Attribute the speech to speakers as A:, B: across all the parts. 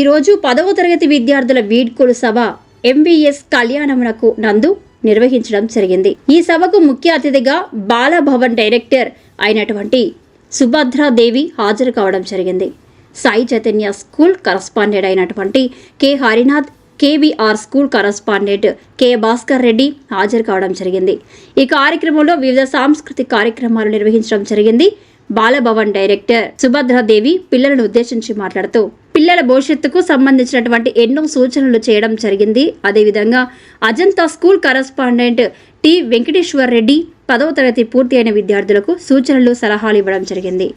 A: ఈరోజు పదవ తరగతి విద్యార్థుల వీడ్కోలు సభ ఎంవీఎస్ కళ్యాణమునకు నందు నిర్వహించడం జరిగింది. ఈ సభకు ముఖ్య అతిథిగా బాలభవన్ డైరెక్టర్ అయినటువంటి సుభద్రాదేవి హాజరు కావడం జరిగింది. సాయి చైతన్య స్కూల్ కరస్పాండెంట్ అయినటువంటి K Harinath KVR school correspondent K Bhaskar Reddy హాజరు కావడం జరిగింది. ఈ కార్యక్రమంలో వివిధ సాంస్కృతిక కార్యక్రమాలు నిర్వహించడం జరిగింది బాలభవన్ డైరెక్టర్ సుభద్రాదేవి పిల్లలను ఉద్దేశించి మాట్లాడుతూ పిల్లల భవిష్యత్తుకు సంబంధించినటువంటి ఎన్నో సూచనలు చేయడం జరిగింది. అదేవిధంగా Ajanta school correspondent T Venkateswar Reddy పదవ తరగతి పూర్తి అయిన విద్యార్థులకు సూచనలు సలహాలు ఇవ్వడం జరిగింది.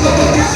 B: Música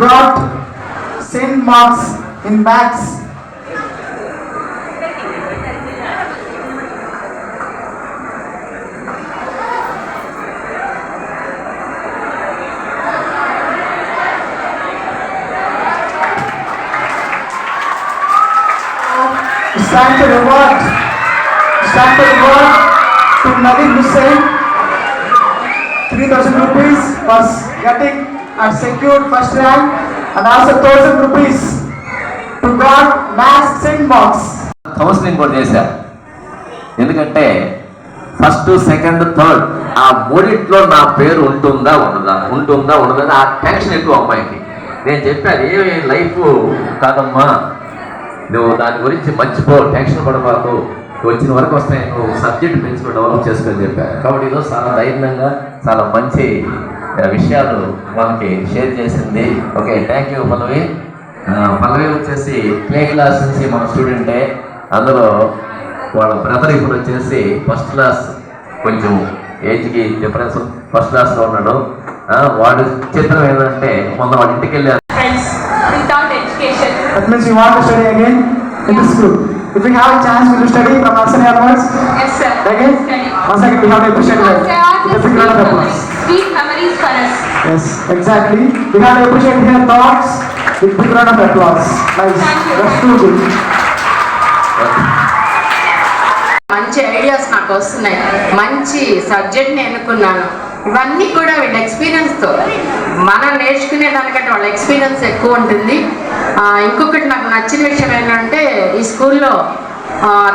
B: brought St. Mark's in bags. It's time to reward. It's time to reward to Nadeem Hussain. 3000 rupees was getting and secured first rank and also 1000 rupees to God mass Saint box.
C: Counselling కూడా చేశారు ఎందుకంటే first second third ఆ మూడిట్లో నా పేరు ఉంటుందా ఉండదా? ఉంటుందా ఉండదా ఆ టెన్షన్ ఎక్కువ అమ్మాయికి. నేను చెప్పాను ఏమి లైఫ్ కాదమ్మా. నువ్వు దాని గురించి మర్చిపో టెన్షన్ పడబాకు. వచ్చిన వరకు వస్తాయి నువ్వు సబ్జెక్ట్ పెంచుకో డెవలప్ చేసుకొని చెప్పాను కాబట్టి ఈరోజు చాలా ధైర్యంగా చాలా మంచి విషయాలు మనకి షేర్ చేసింది. Okay thank you Pallavi. Pallavi వచ్చేసి ప్లే క్లాస్ నుంచి మన స్టూడెంటే అందులో వాళ్ళ బ్రదర్ ఇప్పుడు వచ్చేసి ఫస్ట్ క్లాస్ కొంచెం ఏజ్కి డిఫరెన్స్ ఫస్ట్ క్లాస్లో ఉన్నాడు. వాడు చిత్రం ఏంటంటే మొన్న వాళ్ళ ఇంటికి వెళ్ళారు.
D: Friends without education.
B: That means you want to study again? In this school. If we have a chance, will you study from nursery onwards?
D: Yes, sir.
B: Again?
D: Study.
B: Once again, we have to appreciate that.
D: Once I ask
B: With a
D: us
B: big round of
D: sweet
B: applause.
D: sweet memories for us.
B: Yes, exactly. We have to appreciate their thoughts with big round of applause. Nice.
D: Thank you.
B: That's too good.
E: మంచి ideas నాకు వస్తున్నాయి మంచి సబ్జెక్ట్ని ఎన్నుకున్నాను ఇవన్నీ కూడా వీళ్ళ ఎక్స్పీరియన్స్తో మనం నేర్చుకునే దానికంటే వాళ్ళ ఎక్స్పీరియన్స్ ఎక్కువ ఉంటుంది. ఇంకొకటి నాకు నచ్చిన విషయం ఏంటంటే ఈ స్కూల్లో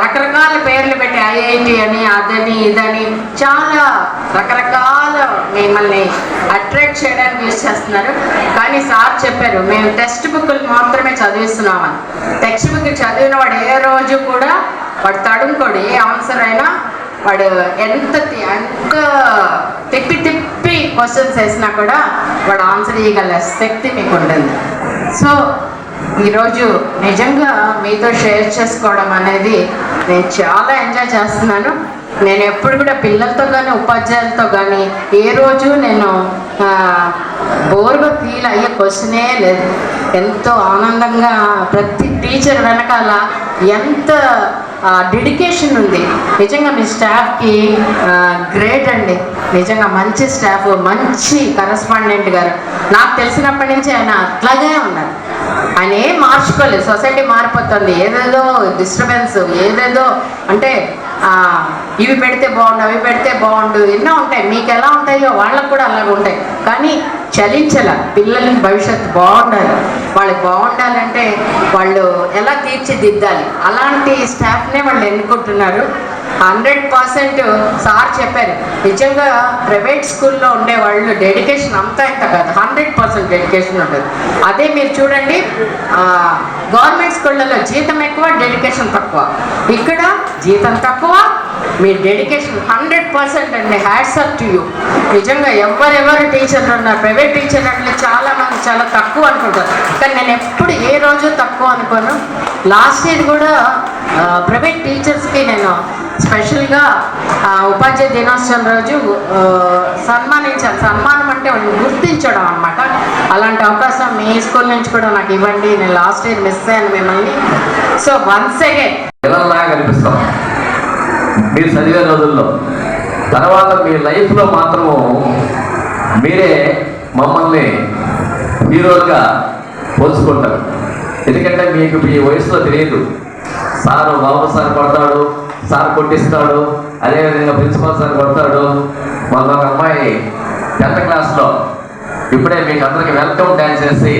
E: రకరకాల పేర్లు పెట్టి ఐఐటి అని అదని ఇదని చాలా రకరకాల మిమ్మల్ని అట్రాక్ట్ చేయడానికి యూజ్ చేస్తున్నారు. కానీ సార్ చెప్పారు మేము టెక్స్ట్ బుక్లు మాత్రమే చదివిస్తున్నామని. టెక్స్ట్ బుక్ చదివిన వాడు ఏ రోజు కూడా వాడు తడుముకోడు ఏ ఆన్సర్ అయినా వాడు ఎంత తి- ఎంత తిప్పి తిప్పి క్వశ్చన్స్ వేసినా కూడా వాడు ఆన్సర్ చేయగల శక్తి మీకు ఉంటుంది సో ఈరోజు నిజంగా మీతో షేర్ చేసుకోవడం అనేది నేను చాలా ఎంజాయ్ చేస్తున్నాను. నేను ఎప్పుడు కూడా పిల్లలతో కానీ ఉపాధ్యాయులతో కానీ ఏ రోజు నేను బోర్గా ఫీల్ అయ్యే క్వశ్చనే లేదు. ఎంతో ఆనందంగా ప్రతి టీచర్ వెనకాల ఎంత డెడికేషన్ ఉంది. నిజంగా మీ స్టాఫ్కి గ్రేట్ అండి. నిజంగా మంచి స్టాఫ్ మంచి కరస్పాండెంట్ గారు. నాకు తెలిసినప్పటి నుంచి ఆయన అట్లాగే ఉన్నారు. ఆయన ఏం మార్చుకోలేదు. సొసైటీ మారిపోతుంది. ఏదేదో డిస్టర్బెన్స్ ఏదేదో అంటే ఇవి పెడితే బాగుండు అవి పెడితే బాగుండు ఎన్నో ఉంటాయి. మీకు ఎలా ఉంటాయో వాళ్ళకు కూడా అలాగే ఉంటాయి. కానీ చలించాల పిల్లలకి భవిష్యత్తు బాగుండాలి. వాళ్ళకి బాగుండాలంటే వాళ్ళు ఎలా తీర్చిదిద్దాలి? అలాంటి స్టాఫ్నే వాళ్ళు ఎన్నుకుంటున్నారు? హండ్రెడ్ పర్సెంట్ సార్ చెప్పారు. నిజంగా ప్రైవేట్ స్కూల్లో ఉండే వాళ్ళు డెడికేషన్ అంతా ఇంత కాదు హండ్రెడ్ పర్సెంట్ డెడికేషన్ ఉంటుంది అదే మీరు చూడండి గవర్నమెంట్ స్కూళ్ళలో జీతం ఎక్కువ డెడికేషన్ తక్కువ. ఇక్కడ జీతం తక్కువ మీ డెడికేషన్ హండ్రెడ్ పర్సెంట్ అండి. Hats up to you. నిజంగా ఎవరెవరు టీచర్లు ఉన్నారు ప్రైవేట్ టీచర్ అంటే చాలా మంది చాలా తక్కువ అనుకుంటారు. కానీ నేను ఎప్పుడు ఏ రోజు తక్కువ అనుకోను. లాస్ట్ ఇయర్ కూడా ప్రైవేట్ టీచర్స్కి నేను స్పెషల్గా ఉపాధ్యాయ దినోత్సవం రోజు సన్మానించాలి సన్మానం అంటే గుర్తించడం అనమాట అలాంటి అవకాశం మీ స్కూల్ నుంచి కూడా నాకు ఇవ్వండి. నేను లాస్ట్ ఇయర్ మిస్ అయ్యాను మిమ్మల్ని. So once again.
C: పిల్లల్లాగా కనిపిస్తాం మీరు చదివే రోజుల్లో. తర్వాత మీ లైఫ్లో మాత్రము మీరే మమ్మల్ని హీరోలుగా పోల్చుకుంటారు. ఎందుకంటే మీకు మీ వయసులో తెలియదు. సారు బాబు సార్ పడతాడు. సార్ కొట్టిస్తాడు అదేవిధంగా ప్రిన్సిపల్ సార్ కొడతాడు. మొన్న ఒక అమ్మాయి టెన్త్ క్లాస్లో. ఇప్పుడే మీకు అందరికి వెల్కమ్ డ్యాన్స్ చేసి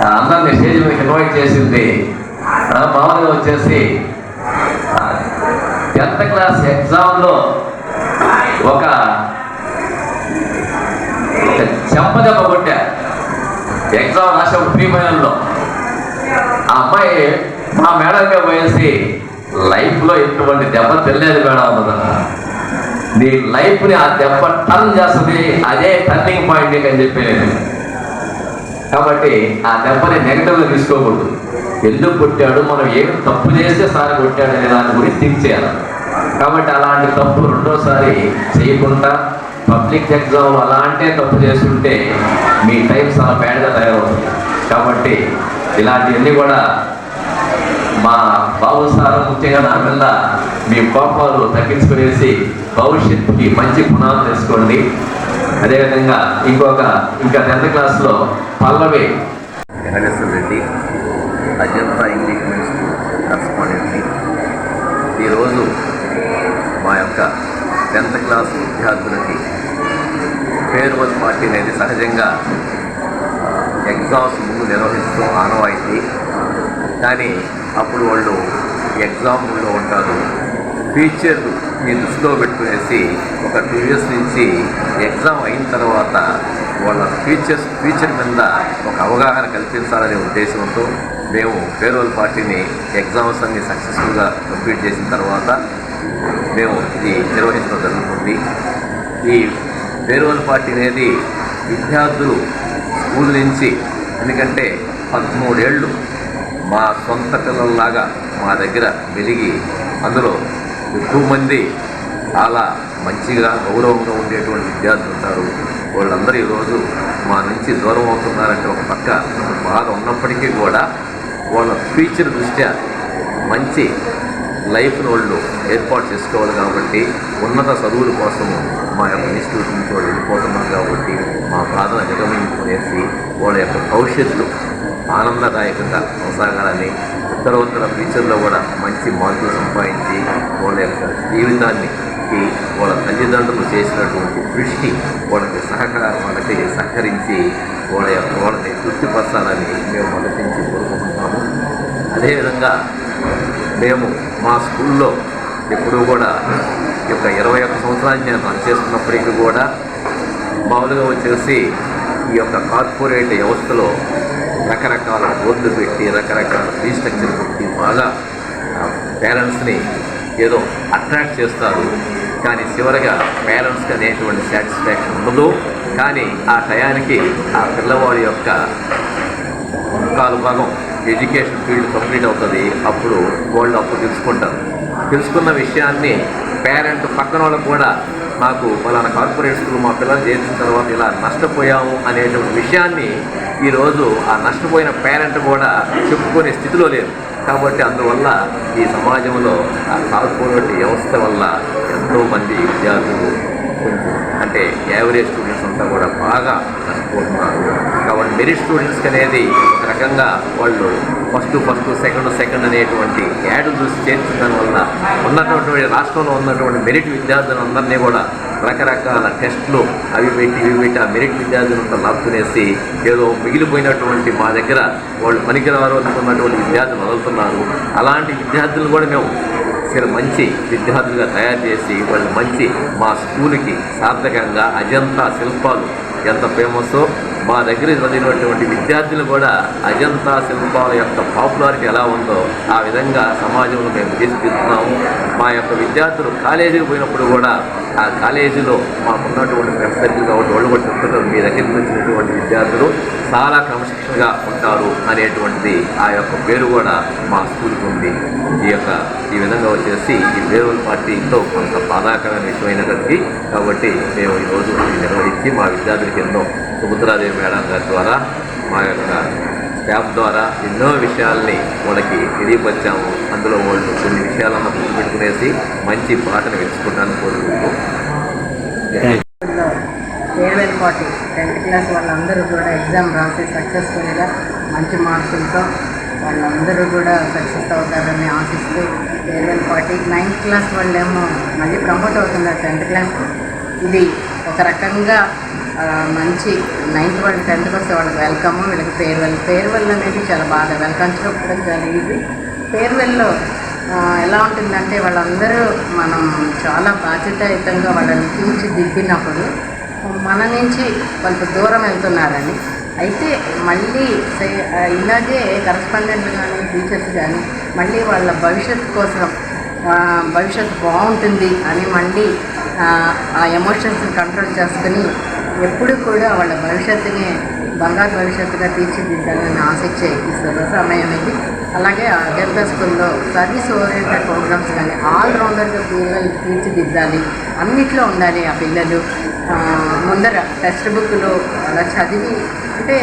F: ఆ, అందరిని స్టేజ్ మీద ఇన్వైట్ చేసింది. మామూలుగా వచ్చేసి టెన్త్ క్లాస్ ఎగ్జామ్లో ఒక చెంపదెబ్బ కొట్టా. ఎగ్జామ్ రాసే ప్రీ ఫైనల్లో. ఆ అమ్మాయి మా మేడంగా పోయేసి లైఫ్లో ఎటువంటి దెబ్బ తెలియదు మేడం. అన్నదన్న నీ లైఫ్ని ఆ దెబ్బ టర్న్ చేస్తుంది అదే టర్నింగ్ పాయింట్ అని చెప్పి నేను కాబట్టి ఆ దెబ్బని నెగటివ్గా తీసుకోకూడదు. ఎందుకు కొట్టాడు మనం ఏం తప్పు చేస్తే సారి కొట్టాడు అనే దాని గురించి థింక్ చేయాలి. కాబట్టి అలాంటి తప్పు రెండోసారి చేయకుండా పబ్లిక్ ఎగ్జామ్ అలాంటే తప్పు చేస్తుంటే మీ టైం చాలా బ్యాడ్గా తయారవుతుంది. కాబట్టి ఇలాంటివన్నీ కూడా మా బాబు సార్ ముఖ్యంగా నా మీద మీ కోపాలు తగ్గించుకునేసి భవిష్యత్తుకి మంచి గుణాలు తెచ్చుకోండి అదేవిధంగా ఇంకొక ఇంకా టెన్త్ క్లాస్లో Pallavi.
C: Venkateswara Reddy Ajanta English medium school కరస్పాండెంట్ని ఈరోజు మా యొక్క టెన్త్ క్లాస్ విద్యార్థులకి ఫేర్వెల్ పార్టీ అనేది సహజంగా ఎగ్జామ్స్ ముందు నిర్వహిస్తూ ఆనవాయితీ. కానీ అప్పుడు వాళ్ళు ఎగ్జామ్లో ఉంటారు. ఫ్యూచర్ మీ దృష్టిలో పెట్టుకునేసి ఒక టూ ఇయర్స్ నుంచి ఎగ్జామ్ అయిన తర్వాత వాళ్ళ ఫ్యూచర్స్ ఫ్యూచర్ మీద ఒక అవగాహన కల్పించాలనే ఉద్దేశంతో మేము ఫేర్వెల్ పార్టీని ఎగ్జామ్స్ అన్ని సక్సెస్ఫుల్గా కంప్లీట్ చేసిన తర్వాత మేము ఇది నిర్వహించడం జరుగుతుంది. ఈ ఫేర్వెల్ పార్టీ అనేది విద్యార్థులు స్కూల్ నుంచి ఎందుకంటే పదమూడేళ్ళు మా సొంత పిల్లల్లాగా మా దగ్గర వెలిగి అందులో ఎక్కువ మంది చాలా మంచిగా గౌరవంగా ఉండేటువంటి విద్యార్థులు ఉంటారు. వాళ్ళందరూ ఈరోజు మా నుంచి దూరం అవుతున్నారంటే ఒక పక్క బాధ ఉన్నప్పటికీ కూడా వాళ్ళ ఫ్యూచర్ దృష్ట్యా మంచి లైఫ్ను వాళ్ళు ఏర్పాటు చేసుకోవాలి కాబట్టి ఉన్నత చదువుల కోసము మా యొక్క ఇన్స్టిట్యూట్ నుంచి వాళ్ళు వెళ్ళిపోతున్నారు కాబట్టి మా బాధను నిగమించుకునేసి వాళ్ళ యొక్క భవిష్యత్తు ఆనందదాయకంగా కొనసాగాలని ఉత్తరోత్తర ఫ్యూచర్లో కూడా మంచి మార్కులు సంపాదించి వాళ్ళ యొక్క జీవితాన్ని వాళ్ళ తల్లిదండ్రులు చేసినటువంటి దృష్టి వాళ్ళకి సహకార వాళ్ళకి సహకరించి వాళ్ళ యొక్క వాళ్ళని తృప్తిపరచాలని మేము మొదటి నుంచి కోరుకుంటున్నాము. అదేవిధంగా మేము మా స్కూల్లో ఎప్పుడూ కూడా ఈ యొక్క ఇరవై ఒక్క సంవత్సరాన్ని నేను పనిచేస్తున్నప్పటికీ కూడా మామూలుగా వచ్చేసి ఈ యొక్క కార్పొరేట్ వ్యవస్థలో రకరకాల బోర్డులు పెట్టి రకరకాల ఫీ స్ట్రక్చర్ పెట్టి బాగా పేరెంట్స్ని ఏదో అట్రాక్ట్ చేస్తారు. కానీ చివరగా పేరెంట్స్కి అనేటువంటి సాటిస్ఫాక్షన్ ఉండదు. కానీ ఆ టయానికి ఆ పిల్లవాడి యొక్క కాలు భాగం ఎడ్యుకేషన్ ఫీల్డ్ కంప్లీట్ అవుతుంది. అప్పుడు వాళ్ళు అప్పుడు తెలుసుకుంటారు. తెలుసుకున్న విషయాన్ని పేరెంట్ పక్కన వాళ్ళకు కూడా మాకు ఫలానా కార్పొరేట్ స్కూల్ మా పిల్లలు చేసిన తర్వాత ఇలా నష్టపోయాము అనేటువంటి విషయాన్ని ఈరోజు ఆ నష్టపోయిన పేరెంట్ కూడా చెప్పుకునే స్థితిలో లేరు. కాబట్టి అందువల్ల ఈ సమాజంలో ఆ కార్పొరేట్ వ్యవస్థ వల్ల ఎంతోమంది విద్యార్థులు కొంచెం అంటే యావరేజ్ స్టూడెంట్స్ అంతా కూడా బాగా నష్టపోతున్నారు. కాబట్టి మెరిట్ స్టూడెంట్స్కి అనేది రకంగా వాళ్ళు ఫస్ట్ ఫస్ట్ సెకండ్ సెకండ్ అనేటువంటి యాడ్ చూసి చేర్చడం వల్ల ఉన్నటువంటి రాష్ట్రంలో ఉన్నటువంటి మెరిట్ విద్యార్థులందరినీ కూడా రకరకాల టెస్టులు అవి పెట్టి ఇవి పెట్టి ఆ మెరిట్ విద్యార్థులంతా లాక్కునేసి ఏదో మిగిలిపోయినటువంటి మా దగ్గర వాళ్ళు పనికిరారు అనుకున్నటువంటి విద్యార్థులు వదులుతున్నారు. అలాంటి విద్యార్థులు కూడా మేము సరే మంచి విద్యార్థులుగా తయారు చేసి వాళ్ళు మంచి మా స్కూల్కి సార్థకంగా అజంతా శిల్పాలు ఎంత ఫేమస్సో మా దగ్గర చదివినటువంటి విద్యార్థులు కూడా అజంతా శిల్పాల యొక్క పాపులారిటీ ఎలా ఉందో ఆ విధంగా సమాజంలో మేము తీసుకెళ్తున్నాము మా యొక్క విద్యార్థులు కాలేజీకి పోయినప్పుడు కూడా ఆ కాలేజీలో మాకున్నటువంటి ప్రొఫెసర్లు కాబట్టి వాళ్ళు కూడా చెప్తున్నారు మీ దగ్గరికి వచ్చినటువంటి విద్యార్థులు చాలా క్రమశిక్షణగా ఉంటారు అనేటువంటిది ఆ యొక్క పేరు కూడా మా స్కూల్కి ఉంది. ఈ యొక్క ఈ విధంగా వచ్చేసి ఈ వేరువల్ పార్టీతో కొంత బాధాకరమైన విషయమైనటువంటి కాబట్టి మేము ఈరోజు నిర్వహించి మా విద్యార్థులకి ఎన్నో సుభద్రాదేవి మేడం గారి ద్వారా మా యొక్క స్టాఫ్ ద్వారా ఎన్నో విషయాల్ని వాళ్ళకి తెలియపరిచాము. అందులో వాళ్ళు కొన్ని విషయాలను గుర్తుపెట్టుకునేసి మంచి పాటను ఎంచుకుంటానని కోరుకుంటూ
G: ఫేర్వెల్ పార్టీ టెన్త్ క్లాస్ వాళ్ళందరూ కూడా ఎగ్జామ్ రాసి సక్సెస్ఫుల్గా మంచి మార్కులతో వాళ్ళందరూ కూడా సక్సెస్ అవుతారని ఆశిస్తూ ఫేర్వెల్ పార్టీ నైన్త్ క్లాస్ వాళ్ళేమో మళ్ళీ ప్రమోట్ అవుతున్నారు టెన్త్ క్లాస్. ఇది ఒక రకంగా మంచి నైన్త్ వాళ్ళు టెన్త్కి వస్తే వాళ్ళకి వెల్కమ్ వీళ్ళకి ఫేర్వెల్. ఫేర్వెల్ అనేది చాలా బాగా వెల్కమ్ చెప్పడం చాలా ఈజీ. ఫేర్వెల్లో ఎలా ఉంటుందంటే వాళ్ళందరూ మనం చాలా బాధ్యతాయుతంగా వాళ్ళని తీర్చిదిద్దినప్పుడు మన నుంచి కొంత దూరం వెళ్తున్నారని. అయితే మళ్ళీ ఇలాగే కరస్పాండెంట్లు కానీ టీచర్స్ కానీ మళ్ళీ వాళ్ళ భవిష్యత్తు కోసం భవిష్యత్తు బాగుంటుంది అని మళ్ళీ ఆ ఎమోషన్స్ని కంట్రోల్ చేసుకుని ఎప్పుడు కూడా వాళ్ళ భవిష్యత్తుని బంగారు భవిష్యత్తుగా తీర్చిదిద్దాలని ఆశించే ఈ శుభ సమయం ఇది. అలాగే అజంతా స్కూల్లో సర్వీస్ ఓరియంటెడ్ ప్రోగ్రామ్స్ కానీ ఆల్రౌండర్గా పిల్లలు తీర్చిదిద్దాలి. అన్నిట్లో ఉండాలి ఆ పిల్లలు. ముందర టెక్స్ట్ బుక్లో అలా చదివి అంటే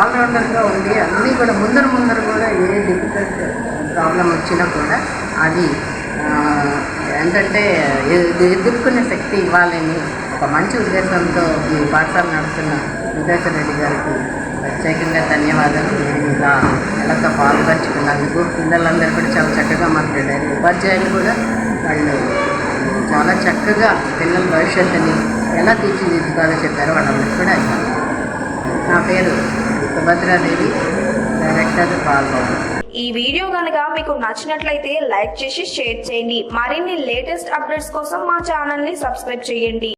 G: ఆల్రౌండర్గా ఉండి అన్నీ కూడా ముందర ముందర కూడా ఏ డిఫికల్ట్ ప్రాబ్లం వచ్చినా కూడా అది ఏంటంటే ఎదుర్కొనే శక్తి ఇవ్వాలని ఒక మంచి ఉద్దేశంతో ఈ పాఠశాల నడుస్తున్న వెంకటేశ్వర రెడ్డి గారికి ప్రత్యేకంగా ధన్యవాదాలు. మీరు ఇలా నెలతో పాల్పంచుకున్నందుకు పిల్లలందరూ కూడా చాలా చక్కగా మాట్లాడారు. ఉపాధ్యాయులు కూడా వాళ్ళు చాలా చక్కగా పిల్లల భవిష్యత్తుని ఎలా తీర్చిదిద్దుతారో చెప్పారు. వాళ్ళందరూ కూడా అయిపోయింది నా పేరు సుభద్రాదేవి డైరెక్టర్ పాల్గొంది
H: ఈ వీడియో కనుక మీకు నచ్చినట్లయితే లైక్ చేసి షేర్ చేయండి. మరిన్ని లేటెస్ట్ అప్డేట్స్ కోసం మా ఛానల్ని సబ్స్క్రైబ్ చేయండి.